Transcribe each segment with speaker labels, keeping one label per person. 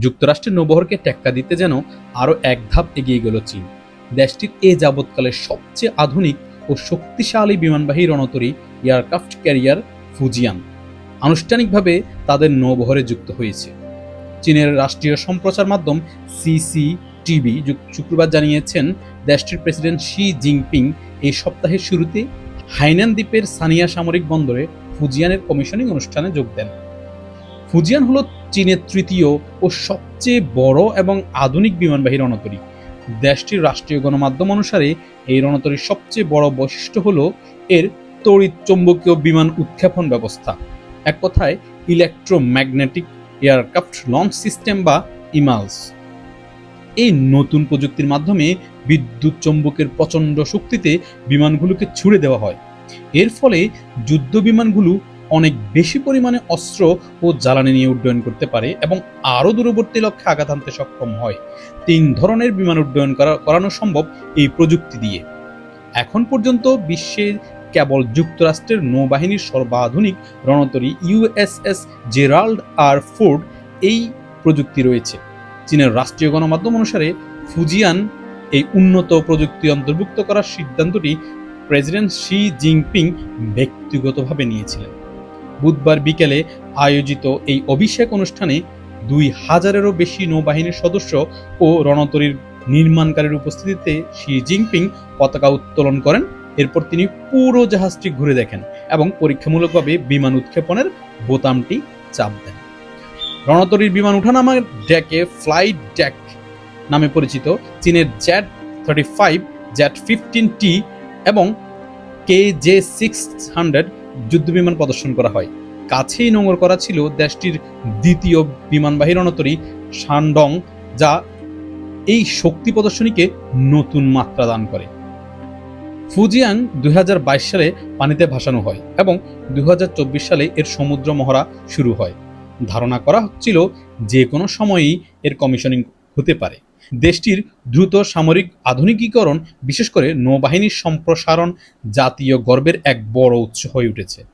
Speaker 1: যুক্তরাষ্ট্রের নৌবহরকে টেক্কা দিতে যেন আরও এক ধাপ এগিয়ে গেল চীন। দেশটির এ যাবৎকালের সবচেয়ে আধুনিক ও শক্তিশালী বিমানবাহী রণতরী এয়ারক্রাফট ক্যারিয়ার ফুজিয়ান আনুষ্ঠানিকভাবে তাদের নৌবহরে যুক্ত হয়েছে। চীনের রাষ্ট্রীয় সম্প্রচার মাধ্যম সিসিটিভি শুক্রবার জানিয়েছেন, দেশটির প্রেসিডেন্ট শি জিনপিং এই সপ্তাহের শুরুতে হাইনান দ্বীপের সানিয়া সামরিক বন্দরে ফুজিয়ানের কমিশনিং অনুষ্ঠানে যোগ দেন। ফুজিয়ান হলো চীনের তৃতীয় ও সবচেয়ে বড় এবং আধুনিক বিমানবাহী রণতরী। দেশটির রাষ্ট্রীয় গণমাধ্যম অনুসারে এই রণতরীর সবচেয়ে বড় বৈশিষ্ট্য হলো এর তড়িৎ চৌম্বকীয় বিমান উৎক্ষেপণ ব্যবস্থা। এক কথায়, ইলেকট্রোম্যাগনেটিক এয়ারক্রাফট লঞ্চ সিস্টেম বা ইমালস। এই নতুন প্রযুক্তির মাধ্যমে বিদ্যুৎ চৌম্বকের প্রচণ্ড শক্তিতে বিমানগুলোকে ছুড়ে দেওয়া হয়। এর ফলে যুদ্ধ বিমানগুলো অনেক বেশি পরিমাণে অস্ত্র ও জ্বালানি নিয়ে উড্ডয়ন করতে পারে এবং আরও দূরবর্তী লক্ষ্যে আঘাত আনতে সক্ষম হয়। তিন ধরনের বিমান উড্ডয়ন করা, করানো সম্ভব এই প্রযুক্তি দিয়ে। এখন পর্যন্ত বিশ্বে কেবল যুক্তরাষ্ট্রের নৌবাহিনীর সর্বাধুনিক রণতরী ইউএসএস জেরাল্ড আর ফোর্ড এই প্রযুক্তি রয়েছে। চীনের রাষ্ট্রীয় গণমাধ্যম অনুসারে ফুজিয়ান এই উন্নত প্রযুক্তি অন্তর্ভুক্ত করার সিদ্ধান্তটি প্রেসিডেন্ট শি জিনপিং ব্যক্তিগতভাবে নিয়েছিলেন। বুধবার বিকেলে আয়োজিত এই অভিষেক অনুষ্ঠানে দুই হাজারেরও বেশি নৌবাহিনীর সদস্য ও রণতরীর নির্মাণকারীর উপস্থিতিতে শি জিনপিং পতাকা উত্তোলন করেন। এরপর তিনি পুরো জাহাজটি ঘুরে দেখেন এবং পরীক্ষামূলকভাবে বিমান উৎক্ষেপণের বোতামটি চাপ দেন। রণতরীর বিমান উঠানামার ডেকে ফ্লাইট ডেক নামে পরিচিত চীনের jet thirty five, jet fifteen T এবং কে জে সিক্স হান্ড্রেড যুদ্ধবিমান প্রদর্শন করা হয়। কাছেই নোঙর করা ছিল দেশটির দ্বিতীয় বিমানবাহী রণতরী শানডং, যা এই শক্তি প্রদর্শনীকে নতুন মাত্রা দান করে। ফুজিয়াং দুই হাজার বাইশ সালে পানিতে ভাসানো হয় এবং দুই হাজার চব্বিশ সালে এর সমুদ্র মহড়া শুরু হয়। ধারণা করা হচ্ছিল যে কোনো সময়ই এর কমিশনিং হতে পারে। দেশটির দ্রুত সামরিক আধুনিকীকরণ, বিশেষ করে নৌবাহিনীর সম্প্রসারণ জাতীয় গর্বের এক বড় উৎস হয়ে উঠেছে।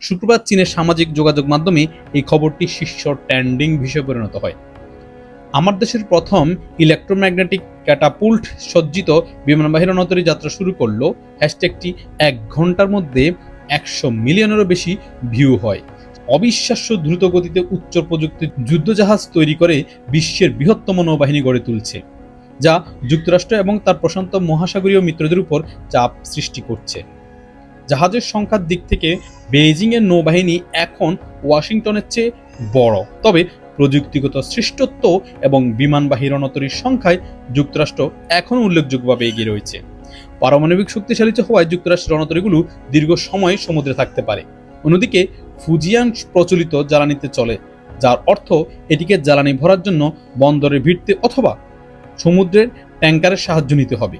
Speaker 1: শুক্রবার চীনের সামাজিক যোগাযোগ মাধ্যমে এই খবরটি শীর্ষ ট্যান্ডিং বিষয়ে পরিণত হয়। আমার দেশের প্রথম ইলেকট্রোম্যাগনেটিক ক্যাটাপুল্ট সজ্জিত বিমানবাহী রণতরী যাত্রা শুরু করল। হ্যাশট্যাগটি এক ঘণ্টার মধ্যে একশো মিলিয়নেরও বেশি ভিউ হয়। অবিশ্বাস্য দ্রুত গতিতে উচ্চ প্রযুক্তির যুদ্ধজাহাজ তৈরি করে বিশ্বের বৃহত্তম নৌবাহিনী গড়ে তুলছে, যা যুক্তরাষ্ট্র এবং তার প্রশান্ত মহাসাগরীয় মিত্রদের উপর চাপ সৃষ্টি করছে। জাহাজের সংখ্যার দিক থেকে বেইজিংয়ের নৌবাহিনী এখন ওয়াশিংটনের চেয়ে বড়, তবে প্রযুক্তিগত শ্রেষ্ঠত্ব এবং বিমানবাহী রণতরীর সংখ্যায় যুক্তরাষ্ট্র এখনও উল্লেখযোগ্যভাবে এগিয়ে রয়েছে। পারমাণবিক শক্তিশালী হওয়ায় যুক্তরাষ্ট্রের রণতরীগুলো দীর্ঘ সময় সমুদ্রে থাকতে পারে। অন্যদিকে ফুজিয়ান প্রচলিত জ্বালানিতে চলে, যার অর্থ এটিকে জ্বালানি ভরার জন্য বন্দরে ভিড়তে অথবা সমুদ্রের ট্যাঙ্কারের সাহায্য নিতে হবে।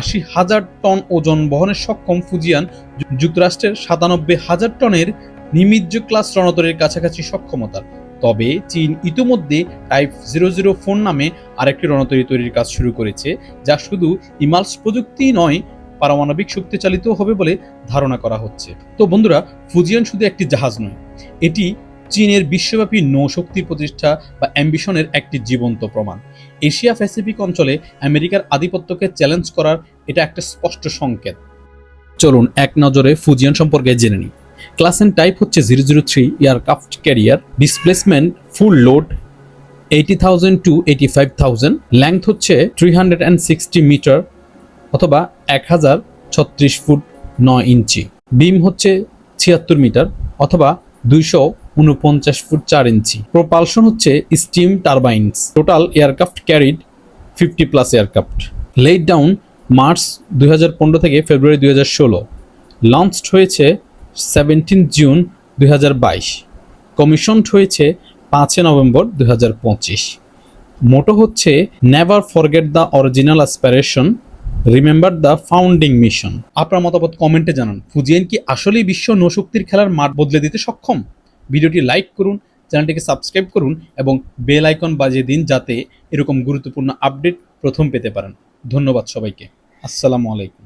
Speaker 1: আশি হাজার টন ওজন বহনের সক্ষম ফুজিয়ান যুক্তরাষ্ট্রের সাতানব্বই হাজার টনের নিমিজ্জ ক্লাস রণতরের কাছাকাছি সক্ষমতার। তবে চীন ইতিমধ্যে টাইপ জিরো জিরো ফোন নামে আরেকটি রণতরী তৈরির কাজ শুরু করেছে, যা শুধু ইমালস প্রযুক্তি নয় পারমাণবিক শক্তি চালিত হবে বলে ধারণা করা হচ্ছে। তো বন্ধুরা, ফুজিয়ান শুধু একটি জাহাজ নয়, এটি চীনের বিশ্বব্যাপী নৌশক্তির প্রতিষ্ঠা বা অ্যাম্বিশনের একটি জীবন্ত প্রমাণ। এশিয়া প্যাসিফিক অঞ্চলে আমেরিকার আধিপত্যকে চ্যালেঞ্জ করার এটা একটা স্পষ্ট সংকেত। চলুন এক নজরে ফুজিয়ান সম্পর্কে জেনে নিই। ক্লাস এন্ড টাইপ হচ্ছে zero zero three aircraft carrier. Displacement full load eighty thousand to eighty five thousand. Length হচ্ছে three hundred and sixty metre অথবা এক হাজার ছত্রিশ ফুট নয় ইঞ্চি। বিম হচ্ছে ছিয়াত্তর মিটার অথবা দুইশো উনপঞ্চাশ ফুট চার ইঞ্চি। প্রোপালশন হচ্ছে steam turbines. Total aircraft carried fifty plus aircraft. Laid down March দু হাজার পনেরো থেকে ফেব্রুয়ারি দুই লঞ্চড হয়েছে সেভেন্টিন জুন দুই কমিশনড হয়েছে পাঁচই নভেম্বর দু হাজার পঁচিশ। মোটো হচ্ছে never forget the original aspiration remember the founding mission আপনার মতামত কমেন্টে জানান। ফুজিয়েন কি আসলেই বিশ্ব নৌশক্তির খেলার মাঠ বদলে দিতে সক্ষম? ভিডিওটি লাইক করুন, চ্যানেলটিকে সাবস্ক্রাইব করুন এবং বেল আইকন বাজিয়ে দিন যাতে এরকম গুরুত্বপূর্ণ আপডেট প্রথম পেতে পারেন। ধন্যবাদ সবাইকে। আসসালামু আলাইকুম।